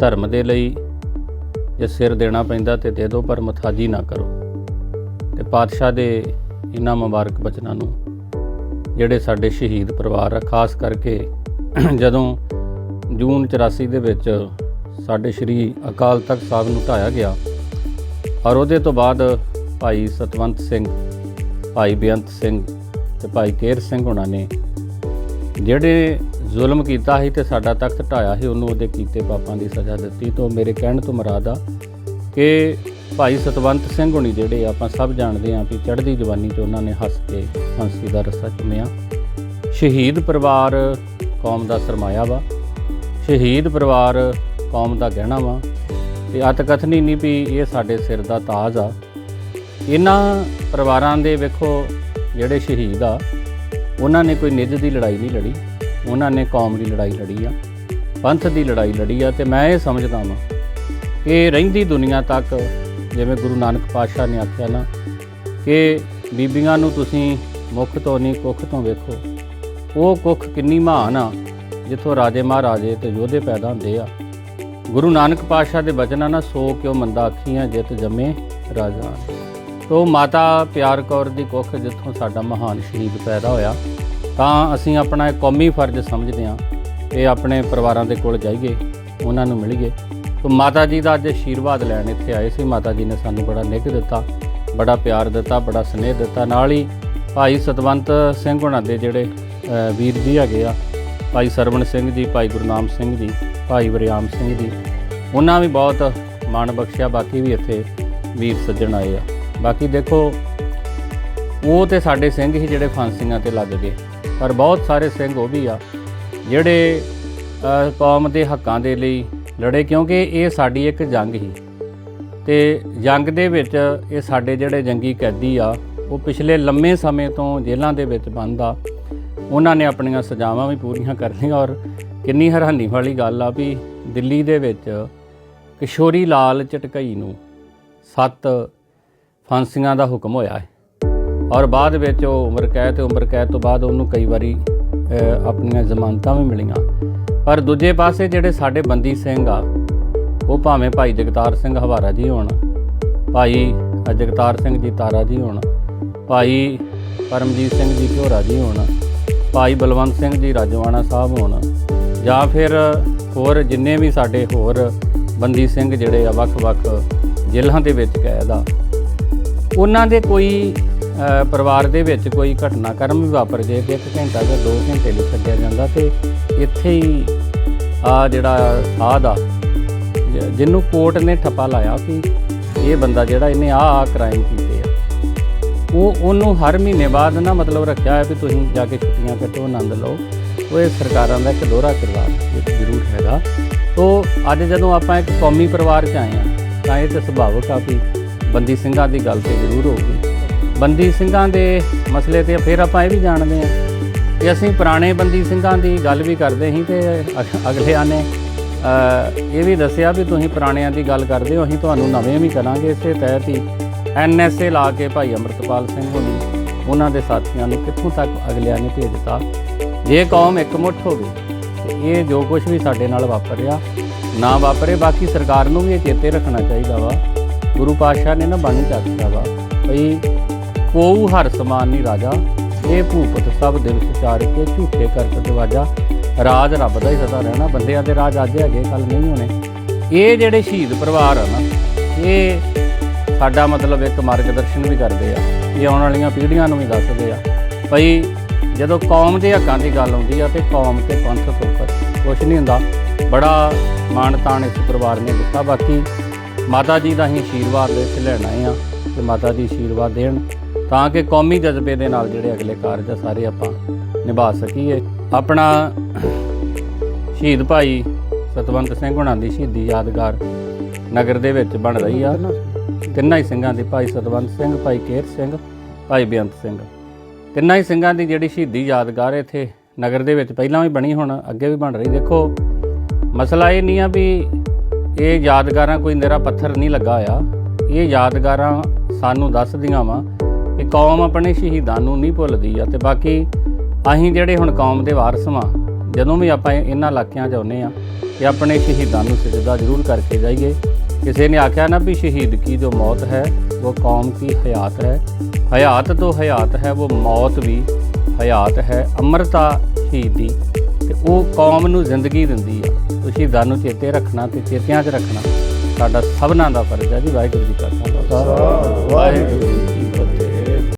ਧਰਮ ਦੇ ਲਈ ਜੇ ਸਿਰ ਦੇਣਾ ਪੈਂਦਾ ਤੇ ਦੇ ਦਿਓ, ਪਰ ਮਥਾਜੀ ਨਾ ਕਰੋ। ਤੇ ਪਾਤਸ਼ਾਹ ਦੇ ਇਹਨਾਂ ਮੁਬਾਰਕ ਬਚਨਾਂ ਨੂੰ, ਜਿਹੜੇ ਸਾਡੇ ਸ਼ਹੀਦ ਪਰਿਵਾਰ ਆ, ਖਾਸ ਕਰਕੇ ਜਦੋਂ ਜੂਨ 84 ਦੇ ਵਿੱਚ ਸਾਡੇ ਸ਼੍ਰੀ ਅਕਾਲ ਤਖਤ ਸਾਹਿਬ ਨੂੰ ਢਾਇਆ ਗਿਆ, ਔਰ ਉਹਦੇ ਤੋਂ ਬਾਅਦ ਭਾਈ ਸਤਵੰਤ ਸਿੰਘ, ਭਾਈ ਬੇਅੰਤ ਸਿੰਘ ਤੇ ਭਾਈ ਕੇਰ ਸਿੰਘ ਉਹਨਾਂ ਨੇ, ਜਿਹੜੇ ਜ਼ੁਲਮ ਕੀਤਾ ਸੀ ਤੇ ਸਾਡਾ ਤਖਤ ਢਾਇਆ ਸੀ, ਉਹਨੂੰ ਉਹਦੇ ਕੀਤੇ ਪਾਪਾਂ ਦੀ ਸਜ਼ਾ ਦਿੱਤੀ ਤੋਂ ਮੇਰੇ ਕਹਿਣ ਤੋਂ ਮੁਰਾਦ ਆ ਕਿ ਭਾਈ ਸਤਵੰਤ ਸਿੰਘ ਹੋਣੀ ਜਿਹੜੇ ਆਪਾਂ ਸਭ ਜਾਣਦੇ ਆਂ ਵੀ ਚੜ੍ਹਦੀ ਜਵਾਨੀ 'ਚ ਉਹਨਾਂ ਨੇ ਹੱਸ ਕੇ ਫਾਂਸੀ ਦਾ ਰਸਤਾ ਚੁੰਮਿਆ। ਸ਼ਹੀਦ ਪਰਿਵਾਰ ਕੌਮ ਦਾ ਸਰਮਾਇਆ ਵਾ। ਸ਼ਹੀਦ ਪਰਿਵਾਰ ਕੌਮ ਦਾ ਗਹਿਣਾ ਵਾ। ਤੇ ਅਤਕਥਨੀ ਨਹੀਂ ਵੀ ਇਹ ਸਾਡੇ ਸਿਰ ਦਾ ਤਾਜ ਆ। ਇਹਨਾਂ ਪਰਿਵਾਰਾਂ ਦੇ ਵੇਖੋ ਜਿਹੜੇ ਸ਼ਹੀਦ ਆ, ਉਹਨਾਂ ਨੇ ਕੋਈ ਨਿੱਜ ਦੀ ਲੜਾਈ ਨਹੀਂ ਲੜੀ। ਉਹਨਾਂ ਨੇ ਕੌਮ ਦੀ ਲੜਾਈ ਲੜੀ ਆ, ਪੰਥ ਦੀ ਲੜਾਈ ਲੜੀ ਆ ਤੇ ਮੈਂ ਇਹ ਸਮਝਦਾ ਵਾਂ ਕਿ ਰਹਿੰਦੀ ਦੁਨੀਆ ਤੱਕ ਜਿਵੇਂ ਗੁਰੂ ਨਾਨਕ ਪਾਤਸ਼ਾਹ ਨੇ ਆਖਿਆ ਨਾ ਕਿ ਬੀਬੀਆਂ ਨੂੰ ਤੁਸੀਂ ਮੁੱਖ ਤੋਂ ਨਹੀਂ, ਕੁੱਖ ਤੋਂ ਵੇਖੋ। ਉਹ ਕੁੱਖ ਕਿੰਨੀ ਮਹਾਨ ਆ, ਜਿੱਥੋਂ ਰਾਜੇ ਮਹਾਰਾਜੇ ਤੇ ਯੋਧੇ ਪੈਦਾ ਹੁੰਦੇ ਆ। ਗੁਰੂ ਨਾਨਕ ਪਾਤਸ਼ਾਹ ਦੇ ਬਚਨਾਂ ਨਾਲ ਸੋ ਕਿਉ ਮੰਦਾ ਅੱਖੀਆਂ ਜਿਤ ਜੰਮੇ ਰਾਜਾ। ਤੋ ਮਾਤਾ ਪਿਆਰ ਕੌਰ ਦੀ ਕੁੱਖ ਜਿੱਥੋਂ ਸਾਡਾ ਮਹਾਨ ਸ਼ਹੀਦ ਪੈਦਾ ਹੋਇਆ ਤਾਂ ਅਸੀਂ ਆਪਣਾ ਇੱਕ ਕੌਮੀ ਫਰਜ਼ ਸਮਝਦੇ ਹਾਂ ਕਿ ਆਪਣੇ ਪਰਿਵਾਰਾਂ ਦੇ ਕੋਲ ਜਾਈਏ, ਉਹਨਾਂ ਨੂੰ ਮਿਲੀਏ। ਤੋ ਮਾਤਾ ਜੀ ਦਾ ਅੱਜ ਆਸ਼ੀਰਵਾਦ ਲੈਣ ਇੱਥੇ ਆਏ ਸੀ। ਮਾਤਾ ਜੀ ਨੇ ਸਾਨੂੰ ਬੜਾ ਨਿੱਘ ਦਿੱਤਾ, ਬੜਾ ਪਿਆਰ ਦਿੱਤਾ, ਬੜਾ ਸਨੇਹ ਦਿੱਤਾ। ਨਾਲ ਹੀ ਭਾਈ ਸਤਵੰਤ ਸਿੰਘ ਹੁਣਾਂ ਦੇ ਜਿਹੜੇ ਵੀਰ ਜੀ ਹੈਗੇ ਆ, ਭਾਈ ਸਰਵਣ ਸਿੰਘ ਜੀ, ਭਾਈ ਗੁਰਨਾਮ ਸਿੰਘ ਜੀ, ਭਾਈ ਵਰਿਆਮ ਸਿੰਘ ਜੀ, ਉਹਨਾਂ ਵੀ ਬਹੁਤ ਮਾਣ ਬਖਸ਼ਿਆ। ਬਾਕੀ ਵੀ ਇੱਥੇ ਵੀਰ ਸੱਜਣ ਆਏ ਆ। ਬਾਕੀ ਦੇਖੋ, ਉਹ ਤੇ ਸਾਡੇ ਸਿੰਘ ਹੀ ਜਿਹੜੇ ਫਾਂਸੀਆਂ ਤੇ ਲੱਗ ਗਏ। ਪਰ ਬਹੁਤ ਸਾਰੇ ਸਿੰਘ ਉਹ ਵੀ ਆ, ਜਿਹੜੇ ਕੌਮ ਦੇ ਹੱਕਾਂ ਦੇ ਲਈ ਲੜੇ ਕਿਉਂਕਿ ਇਹ ਸਾਡੀ ਇੱਕ ਜੰਗ ਹੀ ਤੇ ਜੰਗ ਦੇ ਵਿੱਚ ਇਹ ਸਾਡੇ ਜਿਹੜੇ ਜੰਗੀ ਕੈਦੀ ਆ, ਉਹ ਪਿਛਲੇ ਲੰਮੇ ਸਮੇਂ ਤੋਂ ਜੇਲ੍ਹਾਂ ਦੇ ਵਿੱਚ ਬੰਦ ਆ। ਉਹਨਾਂ ਨੇ ਆਪਣੀਆਂ ਸਜ਼ਾਵਾਂ ਵੀ ਪੂਰੀਆਂ ਕਰਨੀਆਂ ਔਰ ਕਿੰਨੀ ਹੈਰਾਨੀ ਵਾਲੀ ਗੱਲ ਆ ਵੀ ਦਿੱਲੀ ਦੇ ਵਿੱਚ ਕਿਸ਼ੋਰੀ ਲਾਲ ਚਟਕਈ ਨੂੰ ਸੱਤ ਫਾਂਸੀਆਂ ਦਾ ਹੁਕਮ ਹੋਇਆ ਹੈ। ਔਰ ਬਾਅਦ ਵਿੱਚ ਉਹ ਉਮਰ ਕੈਦ ਤੇ ਉਮਰ ਕੈਦ ਤੋਂ ਬਾਅਦ ਉਹਨੂੰ ਕਈ ਵਾਰੀ ਆਪਣੀਆਂ ਜ਼ਮਾਨਤਾਂ ਵੀ ਮਿਲੀਆਂ। ਪਰ ਦੂਜੇ ਪਾਸੇ ਜਿਹੜੇ ਸਾਡੇ ਬੰਦੀ ਸਿੰਘ ਆ, ਉਹ ਭਾਵੇਂ ਭਾਈ ਜਗਤਾਰ ਸਿੰਘ ਹਵਾਰਾ ਜੀ ਹੋਣ, ਭਾਈ ਜਗਤਾਰ ਸਿੰਘ ਜੀ ਤਾਰਾ ਜੀ ਹੋਣ, ਭਾਈ ਪਰਮਜੀਤ ਸਿੰਘ ਜੀ ਘੋਰਾ ਜੀ ਹੋਣ, ਭਾਈ ਬਲਵੰਤ ਸਿੰਘ ਜੀ ਰਾਜਵਾਨਾ ਸਾਹਿਬ ਹੋਣ, ਜਾਂ ਫਿਰ ਹੋਰ ਜਿੰਨੇ ਵੀ ਸਾਡੇ ਹੋਰ ਬੰਦੀ ਸਿੰਘ ਜਿਹੜੇ ਆ ਵੱਖ-ਵੱਖ ਜੇਲ੍ਹਾਂ ਦੇ ਵਿੱਚ ਕੈਦ ਆ, ਉਹਨਾਂ ਦੇ ਕੋਈ ਪਰਿਵਾਰ ਦੇ ਵਿੱਚ ਕੋਈ ਘਟਨਾਕ੍ਰਮ ਵੀ ਵਾਪਰ ਜੇ ਤੇ 1 ਘੰਟਾ ਜਾਂ 2 ਘੰਟੇ ਲਈ ਛੱਡਿਆ ਜਾਂਦਾ ਤੇ ਇੱਥੇ ਹੀ ਆ ਜਿਹੜਾ ਸਾਧ ਆ, ਜ- ਜਿਹਨੂੰ ਕੋਰਟ ਨੇ ਠੱਪਾ ਲਾਇਆ ਕਿ ਇਹ ਬੰਦਾ ਜਿਹੜਾ ਇਹਨੇ ਆ ਆ ਕ੍ਰਾਈਮ ਕੀਤੇ ਆ। ਉਹ, ਉਹਨੂੰ ਹਰ ਮਹੀਨੇ ਬਾਅਦ ਨਾ ਮਤਲਬ ਰੱਖਿਆ ਹੈ ਵੀ ਤੁਸੀਂ ਜਾ ਕੇ ਛੁੱਟੀਆਂ ਕੱਟੋ, ਆਨੰਦ ਲਓ। ਉਹ ਇਹ ਸਰਕਾਰਾਂ ਦਾ ਇੱਕ ਦੋਹਰਾ ਕਿਰਦਾਰ ਜ਼ਰੂਰ ਹੈਗਾ। ਤੋ ਅੱਜ ਜਦੋਂ ਆਪਾਂ ਇੱਕ ਕੌਮੀ ਪਰਿਵਾਰ 'ਚ ਆਏ ਆ, ਤਾਂ ਇਹ ਤੇ ਸੁਭਾਵਕ ਆ ਵੀ ਬੰਦੀ ਸਿੰਘਾਂ ਦੀ ਗੱਲ ਤੇ ਜ਼ਰੂਰ ਹੋ। ਬੰਦੀ ਸਿੰਘਾਂ ਦੇ ਮਸਲੇ ਤੇ ਫਿਰ ਆਪਾਂ ਇਹ ਵੀ ਜਾਣਦੇ ਆ ਕਿ ਅਸੀਂ ਪੁਰਾਣੇ ਬੰਦੀ ਸਿੰਘਾਂ ਦੀ ਗੱਲ ਵੀ ਕਰਦੇ ਸੀ ਤੇ ਅਗਲਿਆਂ ਨੇ ਇਹ ਵੀ ਦੱਸਿਆ ਵੀ ਤੁਸੀਂ ਪੁਰਾਣਿਆਂ ਦੀ ਗੱਲ ਕਰਦੇ ਹੋ, ਅਸੀਂ ਤੁਹਾਨੂੰ ਨਵੇਂ ਵੀ ਕਰਾਂਗੇ ਇਸੇ ਤਹਿਤ ਹੀ ਐਨਐਸਏ ਲਾ ਕੇ ਭਾਈ ਅਮਰਤਪਾਲ ਸਿੰਘ ਹੋਣੀ, ਉਹਨਾਂ ਦੇ ਸਾਥੀਆਂ ਨੂੰ ਕਿੱਥੋਂ ਤੱਕ ਅਗਲਿਆਂ ਨੇ ਭੇਜਤਾ। ਜੇ ਕੌਮ ਇਕਮੁੱਠ ਹੋਵੇ, ਤੇ ਇਹ ਜੋ ਕੁਝ ਵੀ ਸਾਡੇ ਨਾਲ ਵਾਪਰਿਆ, ਨਾ ਵਾਪਰੇ, ਬਾਕੀ ਸਰਕਾਰ ਨੂੰ ਵੀ ਇਹ ਚੇਤੇ ਰੱਖਣਾ ਚਾਹੀਦਾ ਵਾ। ਗੁਰੂ ਪਾਤਸ਼ਾਹ ਨੇ ਨਾ ਬਾਣੀ ਚ ਆਖਿਆ ਵਾ। ਭਈ ਕੋਉ ਹਰ ਸਮਾਨ ਨਹੀਂ ਰਾਜਾ। ਇਹ ਭੂਪਤ, ਸਭ ਦਿਲ ਵਿਚਾਰ ਕੇ ਝੂਠੇ ਕਰਤ ਦਵਾਜਾ ਰਾਜ ਰੱਬ ਦਾ ਹੀ ਸਦਾ ਰਹਿਣਾ, ਬੰਦਿਆਂ ਦੇ ਰਾਜ ਅੱਜ ਹੈਗੇ ਕੱਲ ਨਹੀਂ ਹੋਣੇ। ਇਹ ਜਿਹੜੇ ਸ਼ਹੀਦ ਪਰਿਵਾਰ ਆ ਨਾ, ਇਹ ਸਾਡਾ ਮਤਲਬ ਇੱਕ ਮਾਰਗਦਰਸ਼ਨ ਵੀ ਕਰਦੇ ਆ, ਇਹ ਆਉਣ ਵਾਲੀਆਂ ਪੀੜ੍ਹੀਆਂ ਨੂੰ ਵੀ ਦੱਸਦੇ ਆ। ਭਈ ਜਦੋਂ ਕੌਮ ਦੇ ਹੱਕਾਂ ਦੀ ਗੱਲ ਆਉਂਦੀ ਆ ਤੇ ਕੌਮ ਤੇ ਪੰਥ ਤੋਂ ਉੱਪਰ ਕੁਛ ਨਹੀਂ ਹੁੰਦਾ। ਬੜਾ ਮਾਣ ਤਾਣ ਇਸ ਪਰਿਵਾਰ ਨੇ ਦਿੱਤਾ। ਬਾਕੀ ਮਾਤਾ ਜੀ ਦਾ ਹੀ ਆਸ਼ੀਰਵਾਦ ਦੇ ਇੱਥੇ ਲੈਣ ਆਏ ਆ ਕਿ ਮਾਤਾ ਜੀ ਆਸ਼ੀਰਵਾਦ ਦੇਣ। ਤਾਂ ਕਿ ਕੌਮੀ ਜਜ਼ਬੇ ਦੇ ਨਾਲ ਜਿਹੜੇ ਅਗਲੇ ਕਾਰਜ ਆ ਸਾਰੇ ਆਪਾਂ ਨਿਭਾ ਸਕੀਏ। ਆਪਣਾ ਸ਼ਹੀਦ ਭਾਈ ਸਤਵੰਤ ਸਿੰਘ ਹੁਣਾਂ ਦੀ ਸ਼ਹੀਦੀ ਯਾਦਗਾਰ ਨਗਰ ਦੇ ਵਿੱਚ ਬਣ ਰਹੀ ਆ। ਤਿੰਨਾਂ ਹੀ ਸਿੰਘਾਂ ਦੀ ਭਾਈ ਸਤਵੰਤ ਸਿੰਘ ਭਾਈ ਕੇਰ ਸਿੰਘ ਭਾਈ ਬੇਅੰਤ ਸਿੰਘ। ਤਿੰਨਾਂ ਹੀ ਸਿੰਘਾਂ ਦੀ ਜਿਹੜੀ ਸ਼ਹੀਦੀ ਯਾਦਗਾਰ ਇੱਥੇ ਨਗਰ ਦੇ ਵਿੱਚ ਪਹਿਲਾਂ ਵੀ ਬਣੀ ਹੁਣ ਅੱਗੇ ਵੀ ਬਣ ਰਹੀ। ਦੇਖੋ ਮਸਲਾ ਇਹ ਨਹੀਂ ਆ ਵੀ ਇਹ ਯਾਦਗਾਰਾਂ ਕੋਈ ਨਿਰਾ ਪੱਥਰ ਨਹੀਂ ਲੱਗਾ ਆ। ਇਹ ਯਾਦਗਾਰਾਂ ਸਾਨੂੰ ਦੱਸਦੀਆਂ ਵਾ ਕਿ ਕੌਮ ਆਪਣੇ ਸ਼ਹੀਦਾਂ ਨੂੰ ਨਹੀਂ ਭੁੱਲਦੀ ਆ ਤੇ ਬਾਕੀ ਅਸੀਂ ਜਿਹੜੇ ਹੁਣ ਕੌਮ ਦੇ ਵਾਰਸ ਵਾਂ, ਜਦੋਂ ਵੀ ਆਪਾਂ ਇਹਨਾਂ ਇਲਾਕਿਆਂ 'ਚ ਆਉਂਦੇ ਆ ਕਿ ਆਪਣੇ ਸ਼ਹੀਦਾਂ ਨੂੰ ਸਜਦਾ ਜ਼ਰੂਰ ਕਰਕੇ ਜਾਈਏ। ਕਿਸੇ ਨੇ ਆਖਿਆ ਨਾ ਵੀ ਸ਼ਹੀਦ ਕੀ ਜੋ ਮੌਤ ਹੈ, ਉਹ ਕੌਮ ਕੀ ਹਯਾਤ ਹੈ। ਹਯਾਤ ਤੋਂ ਹਯਾਤ ਹੈ, ਉਹ ਮੌਤ ਵੀ ਹਯਾਤ ਹੈ। ਅਮਰਤਾ ਸ਼ਹੀਦੀ ਤੇ ਉਹ ਕੌਮ ਨੂੰ ਜ਼ਿੰਦਗੀ ਦਿੰਦੀ ਆ। ਉਹ ਸ਼ਹੀਦਾਂ ਨੂੰ ਚੇਤੇ ਰੱਖਣਾ ਤੇ ਚੇਤਿਆਂ 'ਚ ਰੱਖਣਾ। ਸਾਡਾ ਸਭਨਾਂ ਦਾ ਫਰਜ਼ ਹੈ ਜੀ, ਵਾਹਿਗੁਰੂ ਜੀ ਕਾ ਖਾਲਸਾ। ਵਾਹਿਗੁਰੂ ਜੀ